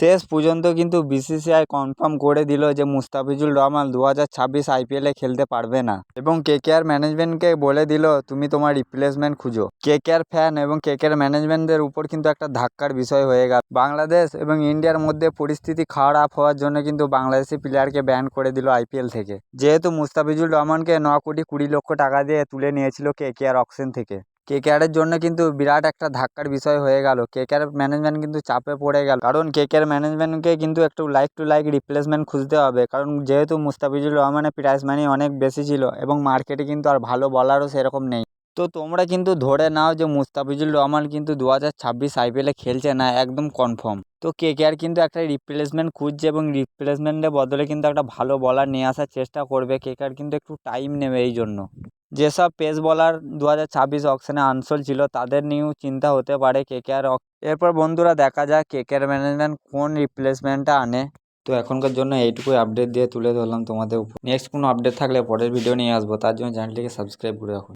শেষ পর্যন্ত কিন্তু বিসিসিআই কনফার্ম করে দিল যে মুস্তাফিজুর রহমান দু হাজার ছাব্বিশ আইপিএলে খেলতে পারবে না। এবং কেকেআর ম্যানেজমেন্টকে বলে দিল, তুমি তোমার রিপ্লেসমেন্ট খুঁজো। কেকেআর ফ্যান এবং কেকেআর ম্যানেজমেন্টদের উপর কিন্তু একটা ধাক্কার বিষয় হয়ে গেল। বাংলাদেশ এবং ইন্ডিয়ার মধ্যে পরিস্থিতি খারাপ হওয়ার জন্য কিন্তু বাংলাদেশি প্লেয়ারকে ব্যান করে দিল আইপিএল থেকে। যেহেতু মুস্তাফিজুর রহমানকে ন কোটি কুড়ি লক্ষ টাকা দিয়ে তুলে নিয়েছিল কেকেআর অকশন থেকে। কেকেআরের জন্য কিন্তু বিরাট একটা ধাক্কার বিষয় হয়ে গেল। কেকেআর ম্যানেজমেন্ট কিন্তু চাপে পড়ে গেল। কারণ কেকেআর ম্যানেজমেন্টকে কিন্তু একটু লাইক টু লাইক রিপ্লেসমেন্ট খুঁজতে হবে। কারণ যেহেতু মুস্তাফিজুর রহমানের প্রাইস মানি অনেক বেশি ছিল এবং মার্কেটে কিন্তু আর ভালো বলারও সেরকম নেই। তো তোমরা কিন্তু ধরে নাও যে মুস্তাফিজুর রহমান কিন্তু দু হাজার ছাব্বিশ আইপিএলে খেলছে না, একদম কনফার্ম তো কেকেআর কিন্তু একটা রিপ্লেসমেন্ট খুঁজছে এবং রিপ্লেসমেন্টের বদলে কিন্তু একটা ভালো বলার নিয়ে আসার চেষ্টা করবে। কেকেআর কিন্তু একটু টাইম নেবে এই জন্য। যেসব পেস বলার দু হাজার ছাব্বিশ অকশানে আনসোল ছিল, তাদের নিয়েও চিন্তা হতে পারে কেকেআর এরপর বন্ধুরা দেখা যাক কেকেআর ম্যানেজমেন্ট কোন রিপ্লেসমেন্টটা আনে। তো এখনকার জন্য এইটুকুই আপডেট দিয়ে তুলে ধরলাম তোমাদের উপর। নেক্সট কোনো আপডেট থাকলে পরের ভিডিও নিয়ে আসব, তার জন্য চ্যানেলটিকে সাবস্ক্রাইব করে রাখুন